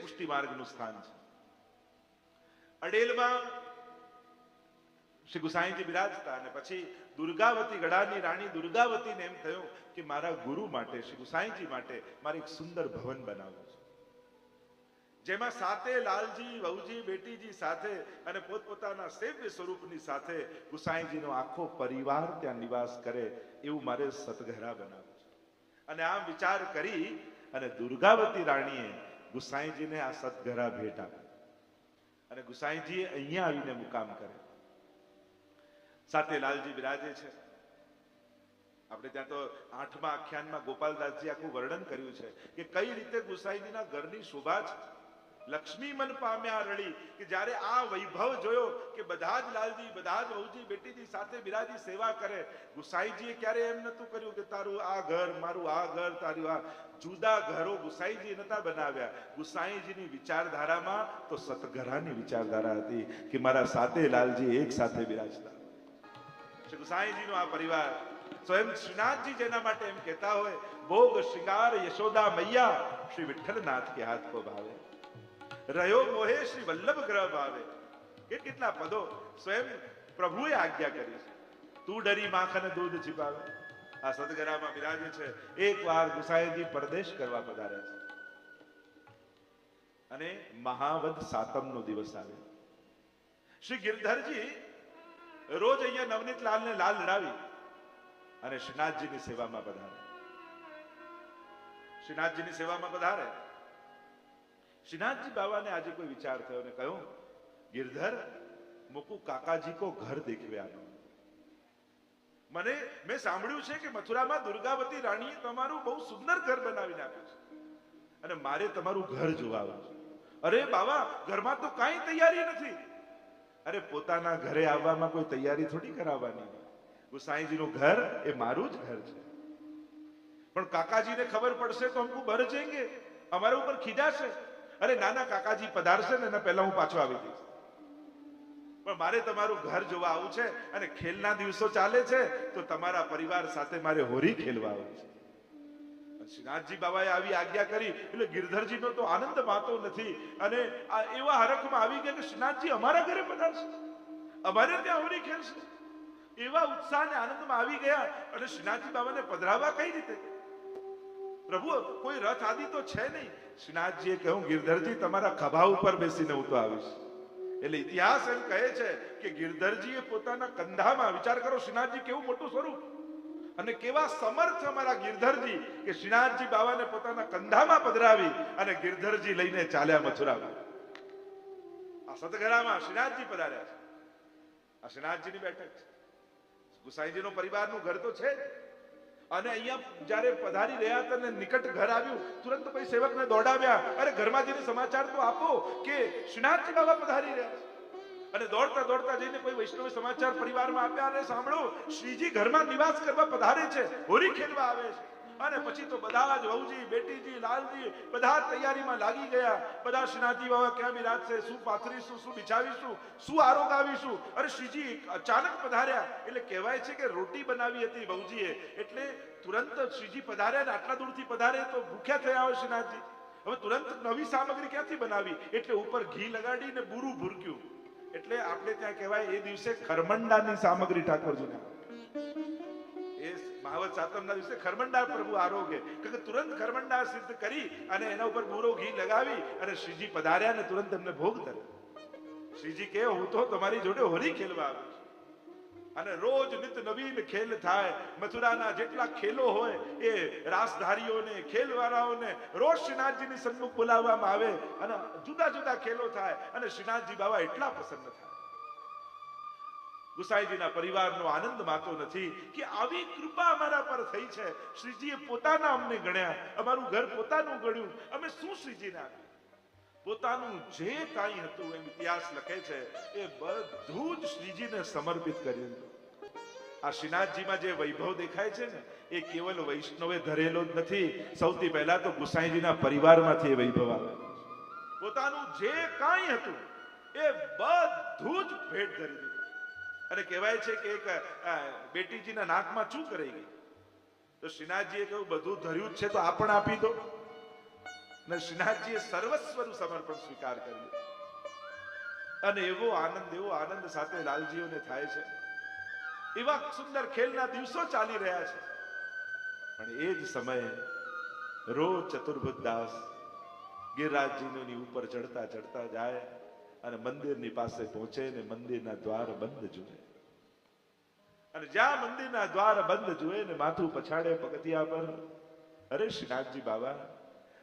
પુષ્ટિ માર્ગનું સ્થાન છે. અડેલમાં શ્રી ગુસાઈજી બિરાજતા અને પછી દુર્ગાવતી ગઢાની રાણી દુર્ગાવતીને એમ થયું કે મારા ગુરુ માટે, શ્રી ગુસાઈજી માટે મારે એક સુંદર ભવન બનાવવું. છે જેમાં સાતે લાલજી, વહુજી, બેટીજી સાથે અને પોતપોતાના સેવ્ય સ્વરૂપની સાથે ગુસાઈજીનો આખો પરિવાર ત્યાં નિવાસ કરે એવું મારે સતઘરા બનાવ્યું છે. અને આમ વિચાર કરી અને દુર્ગાવતી રાણીએ ગુસાઈજીને આ સતઘરા ભેટ આપી. અને ગુસાઈજીએ અહીંયા આવીને મુકામ કરે. સાથે લાલજી બિરાજે છે. આપણે ત્યાં તો આઠમા આખ્યાનમાં ગોપાલદાસજી આખું વર્ણન કર્યું છે કે કઈ રીતે ગુસાઈજીના ઘરની શોભા છે? લક્ષ્મી મન પામ્યા રળી કે જ્યારે આ વૈભવ જોયો કે બધા જ લાલજી બધા જ વહુજી બેટીજી સાથે બિરાજી સેવા કરે, ગુસાઈજીએ ક્યારે એમ નતું કર્યું કે તારું આ ઘર, મારું આ ઘર, તારું આ જુદા ઘરો ગુસાઈજી નતા બનાવ્યા. ગુસાઈજીની વિચારધારામાં તો સતઘરાની વિચારધારા હતી કે મારા સાતે લાલજી એક સાથે બિરાજતા. શ્રી ગુસાઈજીનો આ પરિવાર સ્વયં શ્રીનાથજી જેના માટે એમ કહેતા હોય, ભોગ શ્રીંગાર યશોદા મૈયા, શ્રી વિઠ્ઠલનાથ કે હાથ કો ભાવે. રહ્યો મોહે શ્રી વલ્લભ ગ્રહ ભાવે. કે કેટલા પદો સ્વયં પ્રભુએ આજ્ઞા કરી છે. તું ડરી માખન દૂધ છીપાવે. આ સદગરામાં બિરાજે છે. એક વાર ગુસાઈજી પરદેશ કરવા પધાર્યા છે. અને મહાવદ સાતમનો દિવસ આવ્યો શ્રી ગિરધરજી રોજ અહીંયા નવનીત લાલને લાલ લડાવી અને શ્રીનાથજીની સેવામાં પધારે. શ્રીનાથજીની સેવામાં પધારે. શ્રીનાથજી બાબાને આજે કોઈ વિચાર થયો ને કહ્યું, ગિરધર, મુકુ કાકાજી કો ઘર દેખવે આનો. મને, મેં સાંભળ્યું છે કે મથુરામાં દુર્ગાવતી રાણીએ તમારું બહુ સુંદર ઘર બનાવીને આપ્યું છે. અને મારે તમારું ઘર જોવા આવવું છે. અરે બાબા ઘરમાં તો કાંઈ તૈયારી નથી. અરે પોતાના ઘરે આવવામાં કોઈ તૈયારી થોડી કરાવવાની ગુસાઈજીનું ઘર એ મારું જ ઘર છે. પણ કાકાજીને ખબર પડશે તો હમકુ ભર જઈએ અમારા ઉપર ખીજાશે. અરે નાના કાકાજી પધારશે ને, એના પહેલા હું પાછો આવી જઈશ. પણ મારે તમારું ઘર જોવા આવું છે અને ખેલના દિવસો ચાલે છે, તો તમારા પરિવાર સાથે મારે હોરી ખેલવા આવું છે. શ્રીનાથજી બાબાએ આવી આજ્ઞા કરી, એટલે ગિરધરજીનો તો આનંદ માતો નથી. અને આ એવા હરખમાં આવી ગયા કે શ્રીનાથજી અમારા ઘરે પધારશે. અમારે ત્યાં હોરી ખેલશે. એવા ઉત્સાહ અને આનંદમાં આવી ગયા અને શ્રીનાથજી બાબાને પધરાવા કઈ રીતે? પ્રભુ, કોઈ રથ આદિ તો છે નહીં. શ્રીનાથજીએ કહ્યું, ગિરધરજી, તમારા ખભા ઉપર બેસીને હું તો આવીશ. એટલે ઇતિહાસ એમ કહે છે કે ગિરધરજીએ પોતાના કંધામાં, વિચાર કરો, શ્રીનાથજી કેવું મોટું સ્વરૂપ. અને કેવા સમર્થ અમારા ગિરધરજી કે શ્રીનાથજી બાબાને પોતાના કંધામાં પધરાવી અને ગિરધરજી લઈને ચાલ્યા મથુરામાં. આ સતગરામાં શ્રીનાથજી પધાર્યા છે. આ શ્રીનાથજીની બેઠક છે. ગુસાઈજીનો પરિવારનું ઘર તો છે જ. અને અહીંયા જ્યારે પધારી રહ્યા હતા ને નિકટ ઘર આવ્યું, તુરંત પછી સેવકને દોડાવ્યા. અરે ઘરમાં જઈને સમાચાર તો આપો કે શ્રીનાથજી બાબા પધારી રહ્યા અને દોડતા દોડતા જઈને કોઈ વૈષ્ણવ સમાચાર પરિવારમાં આપ્યા અને સાંભળો, શ્રીજી ઘરમાં નિવાસ કરવા પધારે છે, હોરી ખેલવા આવે છે. અને પછી તો બધા જ વહુજી, બેટીજી, લાલજી બધા તૈયારીમાં લાગી ગયા. બધા શ્રીનાથજી બાબા ક્યાં બિરાજશે શું પાથરીશું? શું બિછાવીશું? શું આરોગાવીશું અરે શ્રીજી, અચાનક પધાર્યા. એટલે કહેવાય છે કે રોટી બનાવી હતી વહુજીએ. એટલે તુરંત શ્રીજી પધાર્યા ને આટલા દૂરથી પધારે તો ભૂખ્યા થયા હોય શ્રીનાથજી. હવે તુરંત નવી સામગ્રી ક્યાંથી બનાવી? એટલે ઉપર ઘી લગાડીને બુરું ભૂરક્યું. એટલે આપણે ત્યાં કહેવાય એ દિવસે ખરમંડાની સામગ્રી ઠાકોરજીને. એ મહાવત સાતમના દિવસે ખરમંડા પ્રભુ આરોગ્ય કે તુરંત ખરમંડા સિદ્ધ કરી અને એના ઉપર બુરો ઘી લગાવી અને શ્રીજી પધાર્યા ને તુરંત એમને ભોગ ધરે શ્રીજી કે હું તો તમારી જોડે હોળી ખેલવા આવ્યો અને રોજ નિત નવીન ખેલ થાય. મથુરાના જેટલા ખેલો હોય, એ રાસધારીઓને, ખેલવાળાઓને રોજ શ્રીનાથજીની સન્મુખ બોલાવવામાં આવે. અને જુદા જુદા ખેલો થાય. અને શ્રીનાથજી બાબા એટલા પ્રસન્ન થાય. ગુસાઈજીના પરિવારનો આનંદ માતો નથી કે આવી કૃપા અમારા પર થઈ છે. શ્રીજીએ પોતાના અમને ગણ્યા. અમારું ઘર પોતાનું ગણ્યું. અમે શું શ્રીજીને આપ્યું? પોતાનું જે કાંઈ હતું એમ ઇતિહાસ લખે છે, એ બધું જ શ્રીજીને સમર્પિત કર્યું. આ શ્રીનાથજીમાં જે વૈભવ દેખાય છે ને, એ કેવલ વૈષ્ણવે ધરેલો જ નથી. સૌથી પહેલા તો ગુસાઈજીના પરિવારમાંથી એ વૈભવ આવે. પોતાનું જે કાંઈ હતું, એ બધું જ ભેટ ધરી અને કહેવાય છે કે એક બેટીજીના નાકમાં ચૂક રહી ગઈ. તો શ્રીનાથજીએ કહ્યું, બધું ધર્યું જ છે, તો આપણ આપી દો. ને શ્રીનાથજીએ સર્વસ્વનું સમર્પણ સ્વીકાર કર્યું. અને એવો આનંદ એવો આનંદ સાથે લાલજીઓને થાય છે. એવા સુંદર ખેલના દિવસો ચાલી રહ્યા છે. પણ એ જ સમયે રોજ ચતુર્ભુજ દાસ ગિરિરાજજીની ઉપર ચડતા ચડતા જાય. અને મંદિરની પાસે પહોંચે ને મંદિરના દ્વાર બંધ જુએ. અને જ્યાં મંદિરના દ્વાર બંધ જુએ ને માથું પછાડે પગથિયા પર, અરે શ્રીનાથજી બાબા,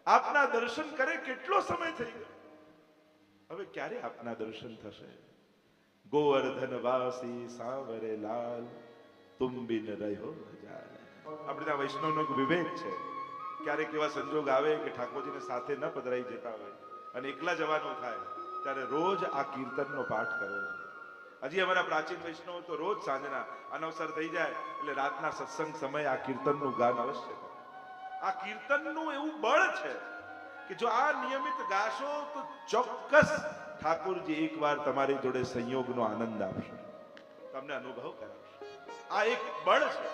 આપના દર્શન કરે કેટલો સમય થઈ ગયો? હવે ક્યારે આપના દર્શન થશે? ગોવર્ધન વાસી સાવરે લાલ, તુમ બિન રહ્યો ન આપણે ત્યાં વૈષ્ણવનો એક વિવેક છે. ક્યારેક એવા સંજોગ આવે કે ઠાકોરજીને સાથે ન પધરાઈ જતા હોય અને એકલા જવાનું થાય. ત્યારે રોજ આ કીર્તનનો પાઠ કરો હજી અમારા પ્રાચીન વૈષ્ણવ તો રોજ સાંજના અનવસર થઈ જાય એટલે રાતના સત્સંગ સમયે આ કીર્તનનું ગાન અવશ્ય આ કીર્તનનું એવું બળ છે કે જો આ નિયમિત ગાશો તો ચોક્કસ ઠાકોરજી એકવાર તમારી જોડે સંયોગનો આનંદ આપશે. તમને અનુભવ કરાવશે. આ એક બળ છે.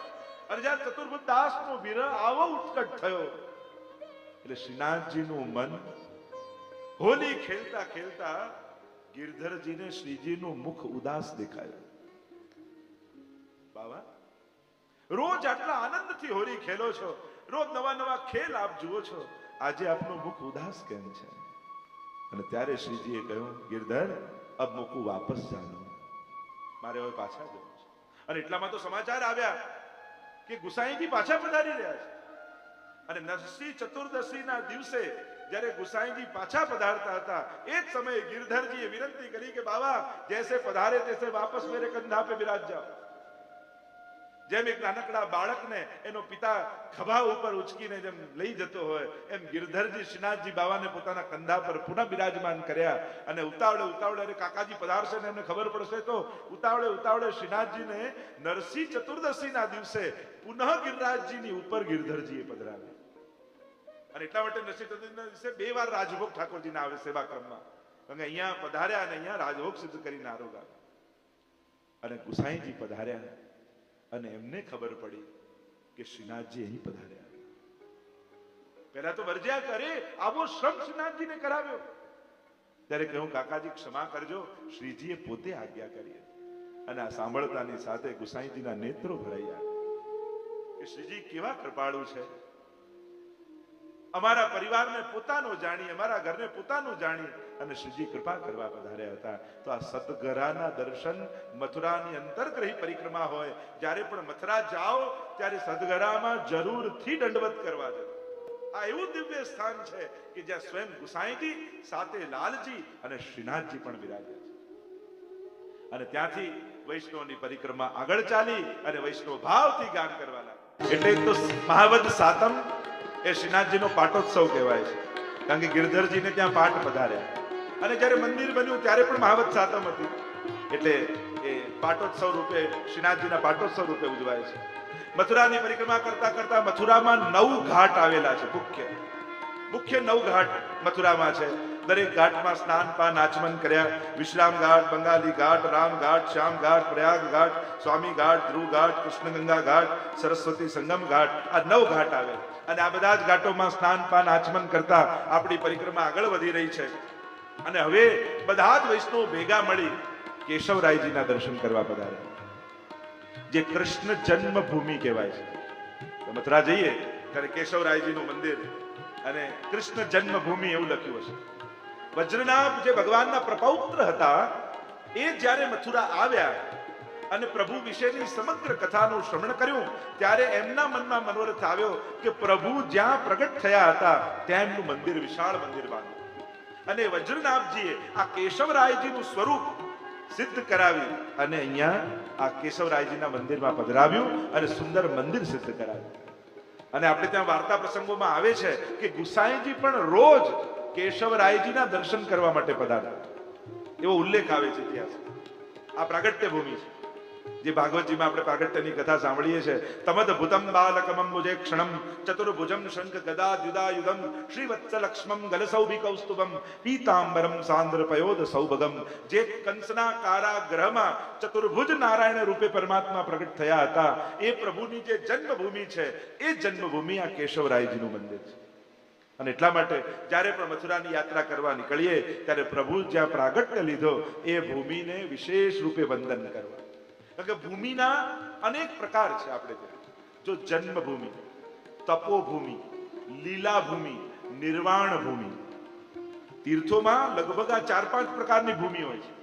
અને જ્યારે ચતુર્ભુજ દાસનો વિરહ આવો ઉત્કટ થયો, એટલે શ્રીનાથજીનું મન હોલી ખેલતા ખેલતા ગિરધરજીને શ્રીજીનું મુખ ઉદાસ દેખાયું. બાબા રોજ આટલા આનંદથી હોળી ખેલો છો. રોજ નવા નવા ખેલ આપ જુઓ છો. આજે આપનું મુખ ઉદાસ કેમ છે? અને ત્યારે શ્રીજીએ કહ્યું, ગિરધર, અબ મૂકું વાપસ જાનો. મારે હવે પાછા જવું છે. અને એટલામાં તો સમાચાર આવ્યા કે ગુસાઈજી પાછા પધારી રહ્યા છે. અને નરસિંહ ચતુર્દશીના દિવસે જ્યારે ગુસાઈજી પાછા પધારતા હતા, એ જ સમયે ગિરધરજીએ વિનંતી કરી કે બાબા જૈસે પધારે તેસે વાપસ મેરે કંધા પે બિરાજ જાઓ. જેમ એક નાનકડા બાળકને એનો પિતા ખભા ઉપર ઉચકીને જેમ લઈ જતો હોય, એમ ગિરધરજી શ્રીનાથજી બાવાને પોતાના કંધા પર પુનઃ બિરાજમાન કર્યા અને ઉતાવળે ઉતાવળે, અરે કાકાજી પધારશે ને એમને ખબર પડશે તો. ઉતાવળે ઉતાવળે શ્રીનાથજીને નરસિંહ ચતુર્દશીના દિવસે પુનઃ ગિરરાજજીની ઉપર ગિરધરજીએ પધરાવ્યા. અને એટલા માટે નરસિંહ દિવસે બે વાર રાજભોગ ઠાકોરજીના આવે સેવા ક્રમમાં કારણ કે અહીંયા પધાર્યા અને અહીંયા રાજભોગ સિદ્ધ કરીને આરોગ્ય અને ગુસાઈજી પધાર્યા અને એમને ખબર પડી કે શ્રીનાથજી અહીં પધાર્યા. પહેલા તો વર્જ્યા કરે, આવો શ્રમ શ્રીનાથજીને કરાવ્યો. ત્યારે કહ્યું, કાકાજી, ક્ષમા કરજો, શ્રીજીએ પોતે આજ્ઞા કરી અને આ સાંભળતાની સાથે ગુસાઈજીના નેત્રો ભરાયા કે શ્રીજી, કેવા કૃપાળુ છે? અમારા પરિવારને પોતાનો જાણી અમારા ઘરને પોતાનું જાણી અને શ્રીજી કૃપા કરવા પધાર્યા હતા. તો આ સદગરાના દર્શન મથુરાની અંતરગ્રહી પરિક્રમા હોય. જ્યારે પણ મથુરા જાઓ, ત્યારે સદગરામાં જરૂરથી દંડવત કરવા જજો આ એવું દિવ્ય સ્થાન છે કે જ્યાં સ્વયં ગુસાઈજી સાથે લાલજી અને શ્રીનાથજી પણ બિરાજે છે. અને ત્યાંથી વૈષ્ણવની પરિક્રમા આગળ ચાલી અને વૈષ્ણવ ભાવથી ગાન કરવા લાગ્યા. એટલે તો મહાવદ સાતમ એ શ્રીનાથજીનો પાટોત્સવ કહેવાય છે. કારણ કે ગિરધરજીને ત્યાં પાઠ પધાર્યા. અને જ્યારે મંદિર બન્યું, ત્યારે પણ મહાવત સાતમ હતી. એટલે એ પાટોત્સવ રૂપે, શ્રીનાથજીના પાટોત્સવ રૂપે ઉજવાય છે. મથુરાની પરિક્રમા કરતા કરતા મથુરામાં નવ ઘાટ આવેલા છે, મુખ્ય. મુખ્ય નવ ઘાટ મથુરામાં છે. દરેક ઘાટમાં સ્નાન, પાન, આચમન કર્યા. વિશ્રામ ઘાટ, બંગાલી ઘાટ, રામ ઘાટ, શ્યામ ઘાટ, પ્રયાગ ઘાટ, સ્વામી ઘાટ, ધ્રુવ ઘાટ, કૃષ્ણગંગા ઘાટ, સરસ્વતી સંગમ ઘાટ, આ નવ ઘાટ આવે અને આ બધા જ ઘાટોમાં સ્નાન, પાન, આચમન કરતા આપણી પરિક્રમા આગળ વધી રહી છે. અને હવે બધા જ વૈષ્ણવ ભેગા મળી કેશવરાયજીના દર્શન કરવા પધાર્યા જે કૃષ્ણ જન્મભૂમિ કહેવાય છે. મથુરા જઈએ, ત્યારે કેશવરાયજીનું મંદિર અને કૃષ્ણ જન્મભૂમિ એવું લખ્યું હશે. વજ્રનાભ જે ભગવાનના પ્રપૌત્ર હતા, એ જ્યારે મથુરા આવ્યા અને પ્રભુ વિશેની સમગ્ર કથાનું શ્રવણ કર્યું, ત્યારે એમના મનમાં મનોરથ આવ્યો કે પ્રભુ જ્યાં પ્રગટ થયા હતા ત્યાં એમનું મંદિર વિશાળ મંદિર બાંધ્યું. અને વજ્રનાભજીએ આ કેશવરાયજીનું સ્વરૂપ સિદ્ધ કરાવી અને અહીંયા આ કેશવરાયજીના મંદિરમાં પધરાવ્યું અને સુંદર મંદિર સિદ્ધ કરાવ્યું. અને આપણે ત્યાં વાર્તા પ્રસંગોમાં આવે છે કે ગુસાઈજી પણ રોજ કેશવરાયજીના દર્શન કરવા માટે પધાર્યા. એવો ઉલ્લેખ આવે છે ઇતિહાસ. આ પ્રાગટ્ય ભૂમિ છે. જે ભાગવતજીમાં આપણે પ્રાગટ્યની કથા સાંભળીએ છીએ. તમદ ભૂતમ બાલકમમ મુજે ક્ષણમ, ચતુર્ભુજમ શંખ ગદા યુદમ શ્રી લક્ષ્મમ ગલસૌભી કૌસ્તુભમ, પીતાંબરમ સાંદ્ર પયોદ સૌભગમ. જે કંસના કારાગ્રહમાં ચતુર્ભુજ નારાયણ રૂપે પરમાત્મા પ્રગટ થયા હતા. એ પ્રભુની જે જન્મભૂમિ છે, એ જન્મભૂમિ આ કેશવરાયજીનું મંદિર છે. અને એટલા માટે જ્યારે પણ મથુરાની યાત્રા કરવા નીકળીએ, ત્યારે પ્રભુ જ્યાં પ્રાગટ્ય લીધો, એ ભૂમિને વિશેષ રૂપે વંદન કરવા. કારણ કે ભૂમિના અનેક પ્રકાર છે આપણે ત્યાં. જો જન્મભૂમિ, તપોભૂમિ લીલા ભૂમિ નિર્વાણ ભૂમિ તીર્થોમાં લગભગ આ ચાર પાંચ પ્રકારની ભૂમિ હોય છે.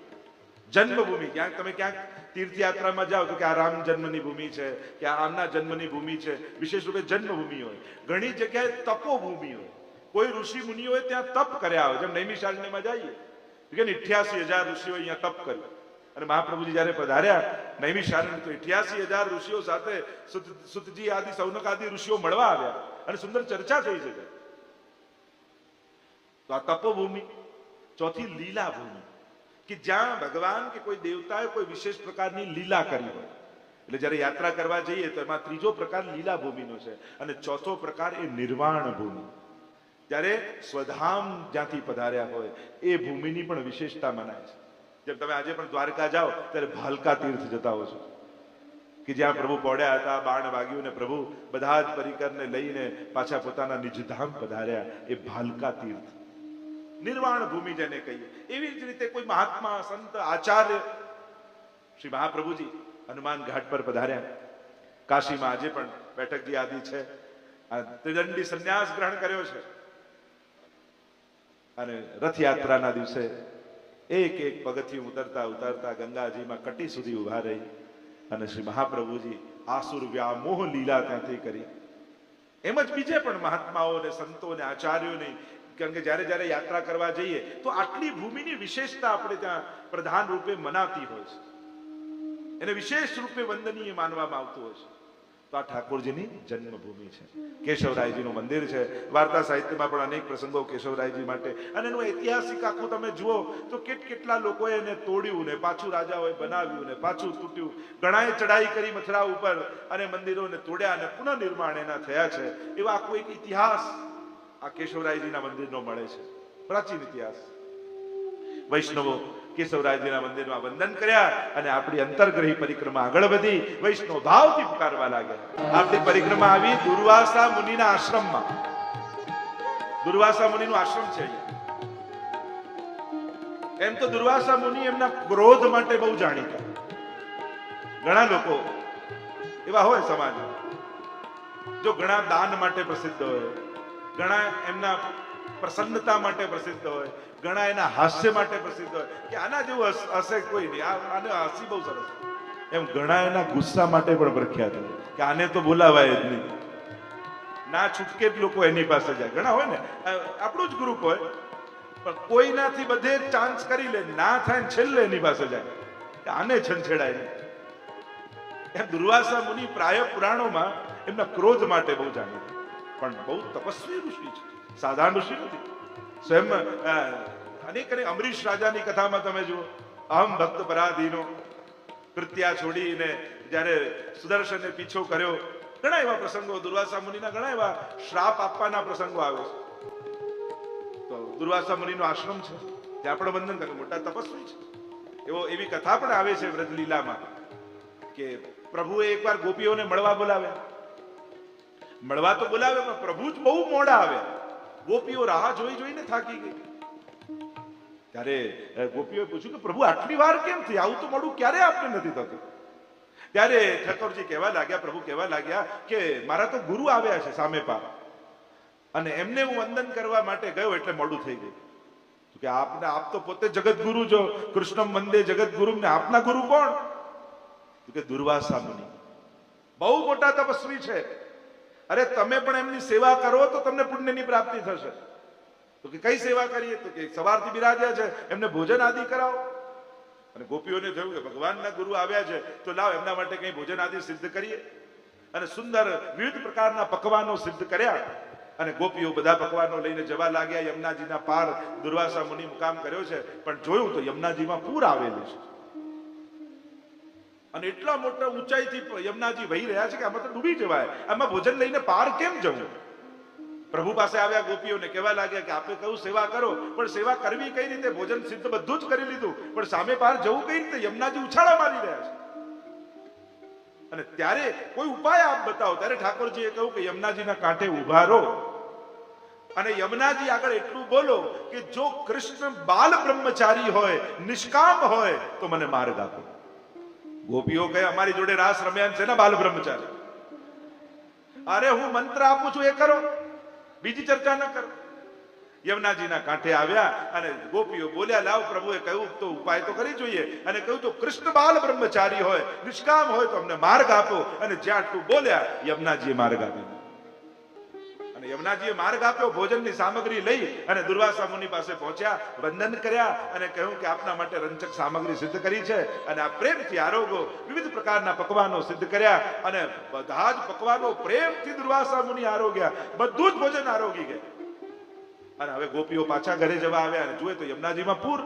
જન્મભૂમિ, ક્યાંક તમે ક્યાંક તીર્થયાત્રામાં જાઓ તો કે આ રામ જન્મની ભૂમિ છે, કે આ આમના જન્મની ભૂમિ છે, વિશેષ રૂપે જન્મભૂમિ હોય. ઘણી જગ્યાએ તપોભૂમિ હોય. કોઈ ઋષિ મુનિઓએ ત્યાં તપ કર્યા હોય, જેમ નૈમિશાળનીમાં જઈએ કે અઠ્યાસી હજાર ઋષિઓ અહીંયા તપ કર્યું. અને મહાપ્રભુજી જ્યારે પધાર્યા નૈમિષારણ્ય તો અઠ્યાસી હજાર ઋષિઓ સાથે સુત- સુતજી આદિ સૌનક આદિ ઋષિઓ મળવા આવ્યા અને સુંદર ચર્ચા થઈ છે. તો આ તપોભૂમિ, ચોથી લીલા ભૂમિ કે જ્યાં ભગવાન કે કોઈ દેવતાએ કોઈ વિશેષ પ્રકારની લીલા કરી હોય. એટલે જ્યારે યાત્રા કરવા જઈએ, તો એમાં ત્રીજો પ્રકાર લીલા ભૂમિનો છે અને ચોથો પ્રકાર એ નિર્વાણ ભૂમિ ત્યારે સ્વધામ જ્યાંથી પધાર્યા હોય, એ ભૂમિની પણ વિશેષતા મનાય છે. જેમ તમે આજે પણ દ્વારકા જાઓ, ત્યારે ભાલકા તીર્થ જતા હો છો. કે જ્યાં પ્રભુ પોડ્યા હતા, બાણ વાગ્યું ને પ્રભુ બધા જ પરિકરને લઈને પાછા પોતાના નિજધામ પધાર્યા, એ ભાલકા તીર્થ. નિર્વાણ ભૂમિ જેને કહીએ. એવી જ રીતે કોઈ મહાત્મા, સંત, આચાર્ય, શ્રી મહાપ્રભુજી હનુમાન ઘાટ પર પધાર્યા. કાશીમાં આજે પણ બેઠકજી આદિ છે. ત્રિદંડી સંન્યાસ ગ્રહણ કર્યો છે. અને રથયાત્રાના દિવસે એક એક પગથિયું ઉતરતા ઉતરતા ગંગાજીમાં કટી સુધી ઊભા રહી અને શ્રી મહાપ્રભુજી આસુર વ્યામોહ લીલા ત્યાંથી કરી. એમ જ બીજે પણ મહાત્માઓ સંતોને આચાર્યોની કારણ કે જ્યારે જ્યારે યાત્રા કરવા જઈએ તો આટલી ભૂમિની વિશેષતા આપણે ત્યાં પ્રધાન રૂપે મનાતી હોય છે. એને વિશેષ રૂપે વંદનીય માનવામાં આવતું હોય છે. તો આ ઠાકોરજીની જન્મભૂમિ છે. કેશવરાયજીનું મંદિર છે. વાર્તા સાહિત્યમાં પણ અનેક પ્રસંગો કેશવરાયજી માટે. અને એનું ઐતિહાસિક આખું તમે જુઓ તો કેટ કેટલા લોકોએ એને તોડ્યું ને પાછું રાજાઓએ બનાવ્યું ને પાછું તૂટ્યું. ઘણાએ ચડાઈ કરી મથરા ઉપર અને મંદિરોને તોડ્યા અને પુનઃનિર્માણ એના થયા છે. એવા આખો એક ઇતિહાસ આ કેશવરાયજીના મંદિરનો મળે છે. પ્રાચીન ઇતિહાસ. વૈષ્ણવો કેશવરાયજીના મંદિરમાં વંદન કર્યા અને આપણી અંતરગ્રહી પરિક્રમા આગળ વધી, વૈષ્ણવ ભાવથી પુકારવા લાગ્યા. આપણી પરિક્રમા આવી દુર્વાસા મુનિના આશ્રમમાં. દુર્વાસા મુનિનું આશ્રમ છે એમ તો દુર્વાસા મુનિ એમના ક્રોધ માટે બહુ જાણીતા. ઘણા લોકો એવા હોય સમાજમાં. જો ઘણા દાન માટે પ્રસિદ્ધ હોય, ઘણા એમના પ્રસન્નતા માટે પ્રસિદ્ધ હોય, ઘણા એના હાસ્ય માટે પ્રસિદ્ધ હોય, કે આના જેવું હશે કોઈ નહીં. આને હસી બહુ સરસ એમ ઘણા એના ગુસ્સા માટે પણ પ્રખ્યાત હોય. કે આને તો બોલાવાય જ નહીં. ના છૂટકે જ લોકો એની પાસે જાય. ઘણા હોય ને આપણું જ ગ્રુપ હોય, પણ કોઈનાથી બધે ચાન્સ કરી લે, ના થાય ને છેલ્લે એની પાસે જાય. કે આને છંછેડાય નહીં. એમ દુર્વાસા મુનિ પ્રાય પુરાણોમાં એમના ક્રોધ માટે બહુ જાણીતા. પણ બહુ તપસ્વી ઋષિ છે. સાધારણ ઋષિ નથી? સ્વયં અનેક અનેક અમરીશ રાજાની કથામાં તમે જુઓ, અહમ ભક્ત પરાધીનો, કૃત્યા છોડીને જ્યારે સુદર્શને પીછો કર્યો, ઘણા એવા પ્રસંગો, દુર્વાસા મુનિના ઘણા એવા શ્રાપ આપવાના પ્રસંગો આવે છે. તો દુર્વાસા મુનિનો આશ્રમ છે, ત્યાં પણ વંદન કરે, મોટા તપસ્વી છે. એવો એવી કથા પણ આવે છે વ્રજલીલામાં કે પ્રભુએ એકવાર ગોપીઓને મળવા બોલાવ્યા. મળવા તો બોલાવે પણ પ્રભુ જ બહુ મોડા આવે ગોપીઓ રાહ જોઈ જોઈને થાકી ગઈ. ત્યારે ગોપીઓએ પૂછ્યું કે, પ્રભુ, આટલી વાર કેમ થઈ? આવું તો મોડું ક્યારે આપને નથી થતું? ત્યારે ઠાકોરજી કહેવા લાગ્યા, પ્રભુ, કહેવા લાગ્યા કે, મારા તો ગુરુ આવ્યા છે સામે પા અને એમને હું વંદન કરવા માટે ગયો એટલે મોડું થઈ ગયું. કે, આપને, આપ તો પોતે જગત ગુરુ છો. કૃષ્ણમ વંદે જગત ને આપના ગુરુ કોણ? કે, દુર્વાસા મુનિ. બહુ મોટા તપસ્વી છે. અરે તમે પણ એમની સેવા કરો તો તમને પુણ્યની પ્રાપ્તિ થશે. તો કે કઈ સેવા કરીએ? તો કે સવારથી બિરાજ્યા છે, એમને ભોજન આદિ કરાવો. અને ગોપીઓને થયું કે ભગવાનના ગુરુ આવ્યા છે, તો લાવ એમના માટે કઈ ભોજન આદિ સિદ્ધ કરીએ. અને સુંદર વિવિધ પ્રકારના પકવાનો સિદ્ધ કર્યા. અને ગોપીઓ બધા પકવાનો લઈને જવા લાગ્યા. યમુનાજીના પાર દુર્વાસા મુનિ મુકામ કર્યો છે. પણ જોયું તો યમુનાજીમાં પૂર આવેલું છે. અને એટલા મોટા ઊંચાઈથી યમુનાજી વહી રહ્યા છે કે આમાં તો ડૂબી જવાય. આમાં ભોજન લઈને પાર કેમ જવું? પ્રભુ પાસે આવ્યા ગોપીઓને કહેવા લાગ્યા કે આપે કહું સેવા કરો, પણ સેવા કરવી કઈ રીતે? ભોજન સિદ્ધ બધું જ કરી લીધું, પણ સામે પાર જવું કઈ રીતે? યમુનાજી ઉછાળા મારી રહ્યા છે. અને ત્યારે કોઈ ઉપાય આપ બતાવો. ત્યારે ઠાકોરજીએ કહ્યું કે યમુનાજીના કાંઠે ઊભા રહો. અને યમુનાજી આગળ એટલું બોલો કે જો કૃષ્ણ બાલ બ્રહ્મચારી હોય, નિષ્કામ હોય, તો મને માર્ગ આપો. ગોપીઓ કહે, અમારી જોડે રાસ રમ્યા છે ને બાલ બ્રહ્મચારી. અરે, હું મંત્ર આપું છું, એ કરો. બીજી ચર્ચા ન કરો. યમુનાજીના કાંઠે આવ્યા અને ગોપીઓ બોલ્યા, લાવ પ્રભુએ કહ્યું તો ઉપાય તો કરી જોઈએ. અને કહ્યું તો કૃષ્ણ બાલ બ્રહ્મચારી હોય, નિષ્કામ હોય તો અમને માર્ગ આપો. અને જ્યાં તું બોલ્યા, યમુનાજીએ માર્ગ આપ્યો. અને યમુનાજીએ માર્ગ આપ્યો, ભોજનની સામગ્રી લઈ અને દુર્વાસા મુનિ પાસે પહોંચ્યા, વંદન કર્યા અને કહ્યું કે આપના માટે રંજક સામગ્રી સિદ્ધ કરી છે અને આ પ્રેમથી આરોગો વિવિધ પ્રકારના પકવાનો સિદ્ધ કર્યા અને બધા જ પકવાનો પ્રેમથી દુર્વાસા મુનિ આરોગ્યા. બધું જ ભોજન આરોગી ગયા. અને હવે ગોપીઓ પાછા ઘરે જવા આવ્યા અને જુએ તો યમુનાજીમાં પૂર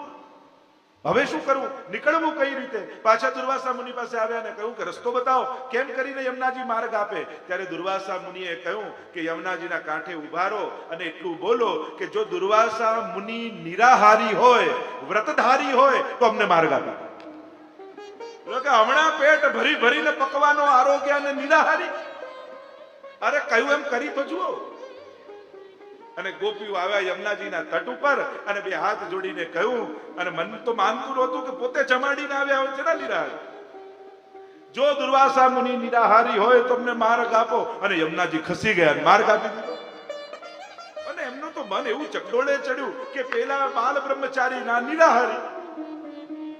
હવે શું કરવું નીકળવું કઈ રીતે? પાછા દુર્વાસા મુનિ પાસે આવ્યા અને કહ્યું કે, રસ્તો બતાવો. કેમ કરીને યમુનાજી માર્ગ આપે? ત્યારે દુર્વાસા મુનિએ કહ્યું કે, યમુનાજીના કાંઠે ઉભારો અને એટલું બોલો કે, જો દુર્વાસા મુનિ નિરાહારી હોય, વ્રતધારી હોય, તો અમને માર્ગ આપે કે, હમણાં પેટ ભરી ભરીને પકવાનો આરોગ્ય અને નિરાહારી. અરે, કહ્યું એમ કરી તો જુઓ. અને ગોપીઓ આવ્યા યમુનાજીના તટ ઉપર અને બે હાથ જોડીને કહ્યું, અને મન તો માનતું નહોતું કે પોતે જમાડીને આવ્યા હોય છે ને નિરાહાર. જો દુર્વાસા મુનિ નિરાહારી હોય તો અમને માર્ગ આપો. અને યમુનાજી ખસી ગયા અને માર્ગ આપી દીધો. અને એમનું તો મન એવું ચકડોળે ચડ્યું કે પેલા બાલ બ્રહ્મચારી ના નિરાહારી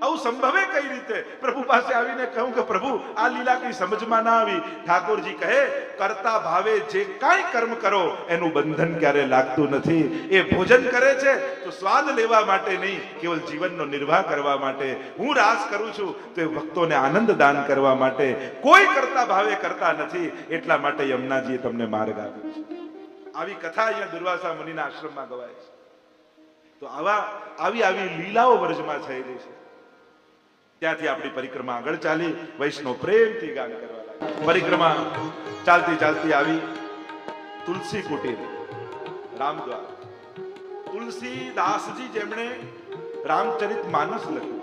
આવું સંભવે કઈ રીતે? પ્રભુ પાસે આવીને કહું કે, પ્રભુ, આ લીલા કઈ સમજમાં ના આવી. ઠાકોરજી કહે, કરતા ભાવે જે કાંઈ કર્મ કરો, એનું બંધન ક્યારે લાગતું નથી. એ ભોજન કરે છે, તો સ્વાદ લેવા માટે નહીં, કેવલ જીવનનો નિર્વાહ કરવા માટે. હું રાસ કરું છું, તો એ ભક્તોને આનંદ દાન કરવા માટે. કોઈ કરતા ભાવે કરતા નથી, એટલા માટે યમુનાજીએ તમને માર્ગ આપ્યો છે. આવી કથા અહીંયા દુર્વાસા મુનિના આશ્રમમાં ગવાય છે. તો આવા, આવી આવી લીલાઓ વર્જમાં થયેલી છે. ત્યાંથી આપણી પરિક્રમા આગળ ચાલી, વૈષ્ણવ પ્રેમથી ગાન કરવા લાગ્યા પરિક્રમા ચાલતી ચાલતી આવી. તુલસી કુટીર, રામદ્વાર. તુલસીદાસજી જેમણે રામચરિત માનસ લખ્યું.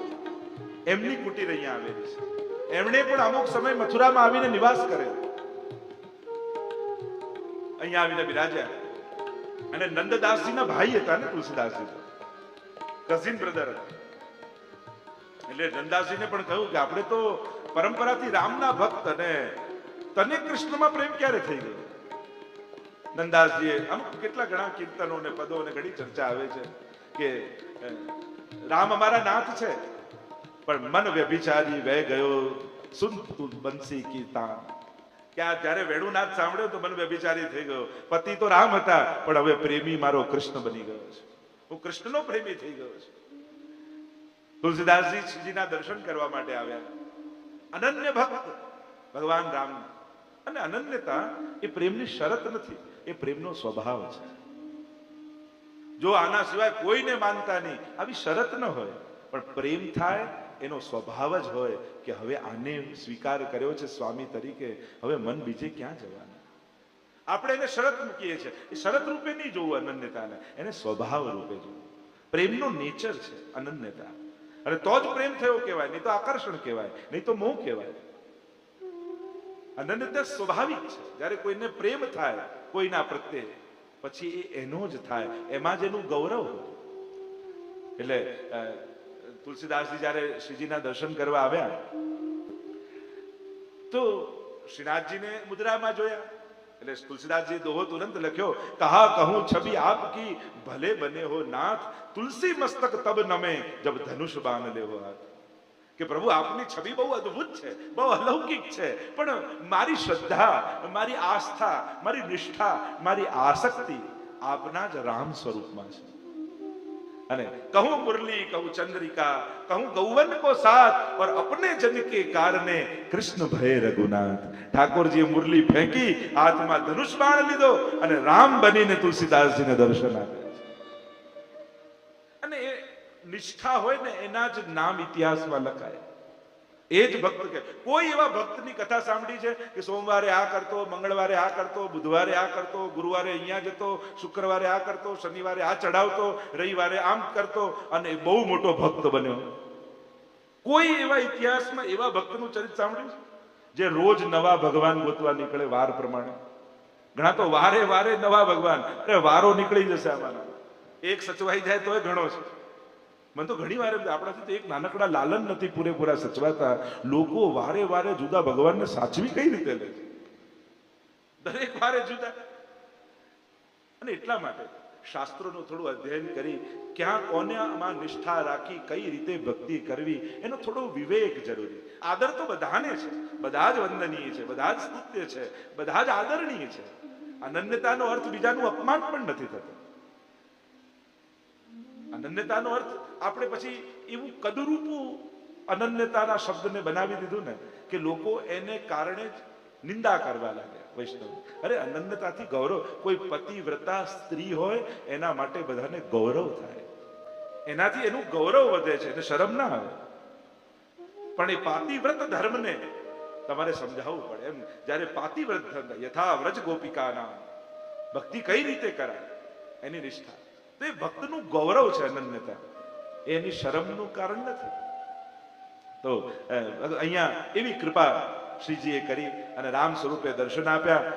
એમની કુટીર અહીંયા આવેલી છે. એમણે પણ અમુક સમય મથુરામાં આવીને નિવાસ કરેલો. અહીંયા આવીને બિરાજ્યા. અને નંદદાસજીના ભાઈ હતા ને તુલસીદાસજી. કઝિન બ્રધર હતા. એટલે નંદાજીને પણ કહ્યું કે આપણે તો પરંપરાથી રામના ભક્ત અને તને કૃષ્ણમાં પ્રેમ ક્યારે થઈ ગયો? નંદાસજીએ અમુક કેટલા ઘણા કીર્તનો અને પદો અને ઘણી ચર્ચા આવે છે કે રામ અમારા નાથ છે, પણ મન વ્યભિચારી વહે ગયો સુન તું બંસી કી તાન કે આ જ્યારે વેણુનાથ સાંભળ્યો તો મન વ્યભિચારી થઈ ગયો. પતિ તો રામ હતા, પણ હવે પ્રેમી મારો કૃષ્ણ બની ગયો છે. હું કૃષ્ણનો પ્રેમી થઈ ગયો છું. તુલસીદાસજી શ્રીજીના દર્શન કરવા માટે આવ્યા. અનન્ય ભક્ત, ભગવાન રામ અને અનન્યતા એ પ્રેમની શરત નથી, એ પ્રેમનો સ્વભાવ છે. જો આના સિવાય કોઈને માનતા નહીં, આવી શરત ન હોય, પણ પ્રેમ થાય, એનો સ્વભાવ જ હોય કે હવે આને સ્વીકાર કર્યો છે સ્વામી તરીકે, હવે મન બીજે ક્યાં જવાનું? આપણે એને શરત મૂકીએ છીએ. એ શરત રૂપે નહીં જોવું અનન્યતાને, એને સ્વભાવ રૂપે જોવું. પ્રેમનો નેચર છે અનન્યતા. અને તો જ પ્રેમ થયો કહેવાય, નહીં તો આકર્ષણ કહેવાય, નહીં તો મોહ કહેવાય. અનન્યતા સ્વાભાવિક છે. જ્યારે કોઈને પ્રેમ થાય, કોઈના પ્રત્યે, પછી એ એનો જ થાય. એમાં જ એનું ગૌરવ એટલે તુલસીદાસજી જ્યારે શ્રીજીના દર્શન કરવા આવ્યા, તો શ્રીનાથજીને મુદ્રામાં જોયા. એટલે તુલસીદાસજી દોહો તુરંત લખ્યો, કહા કહું છબી આપકી, ભલે બને હો નાથ, તુલસી મસ્તક તબ નમે, જબ ધનુષ બાન લેવો હાથ. કે પ્રભુ, આપની છબી બહુ અદ્ભુત છે, બહુ અલૌકિક છે, પણ મારી શ્રદ્ધા, મારી આસ્થા, મારી નિષ્ઠા, મારી આસક્તિ આપના જ રામ સ્વરૂપમાં છે. અને કહું મુરલી કહું ચંદ્રિકા કહું ગૌવન કો સાથ और अपने जन के कारणे कृष्ण भय रघुनाथ ઠાકોરજીએ મુરલી ફેંકી હાથમાં ધનુષ બાણ લીધો અને રામ બનીને તુલસીદાસજીને દર્શન આપ્યા છે અને એ નિષ્ઠા હોય ને એના જ નામ ઇતિહાસમાં લખાય એ જ ભક્ત કે કોઈ એવા ભક્તની કથા સાંભળી છે કે સોમવારે આ કરતો, મંગળવારે આ કરતો, બુધવારે આ કરતો, ગુરુવારે અહીંયા જતો, શુક્રવારે આ કરતો, શનિવારે આ ચડાવતો રવિવારે આમ કરતો અને બહુ મોટો ભક્ત બન્યો. કોઈ એવા ઇતિહાસમાં એવા ભક્તનું ચરિત્ર સાંભળ્યું જે રોજ નવા ભગવાન ગોતવા નીકળે વાર પ્રમાણે. ઘણા તો વારે વારે નવા ભગવાન. અરે વારો નીકળી જશે આમાં એક સચવાઈ જાય તોય ઘણો છે. મને તો ઘણી વાર આપણા તો એક નાનકડા લાલન નથી પૂરેપૂરા સચવાતા. લોકો વારે વારે જુદા ભગવાનને સાચવી કઈ રીતે લે છે? દરેક વારે જુદા. અને એટલા માટે શાસ્ત્રોનું થોડું અધ્યયન કરી ક્યાં કોને આમાં નિષ્ઠા રાખી, કઈ રીતે ભક્તિ કરવી, એનો થોડો વિવેક જરૂરી. આદર તો બધાને છે. બધા જ વંદનીય છે, બધા જ સ્તુત્ય છે, બધા જ આદરણીય છે. અનન્યતાનો અર્થ બીજાનું અપમાન પણ નથી થતો. અનન્યતાનો અર્થ આપણે પછી એવું કદરૂપું અનન્યતાના શબ્દને બનાવી દીધું ને કે લોકો એને કારણે જ નિંદા કરવા લાગ્યા વૈષ્ણવ. અરે અનન્યતાથી ગૌરવ. કોઈ પતિવ્રતા સ્ત્રી હોય એના માટે બધાને ગૌરવ થાય. એનાથી એનું ગૌરવ વધે છે એને શરમ ના આવે. પણ એ પાતિવ્રત ધર્મને તમારે સમજાવવું પડે એમ. જ્યારે પાતિવ્રત ધર્મ યથા વ્રજ ગોપિકાના ભક્તિ કઈ રીતે કરાય? એની નિષ્ઠા. તો એ ભક્તનું ગૌરવ છે અનન્યતા. એની શરમનું કારણ નથી. તો અહીંયા એવી કૃપા શ્રીજીએ કરી અને રામ સ્વરૂપે દર્શન આપ્યા.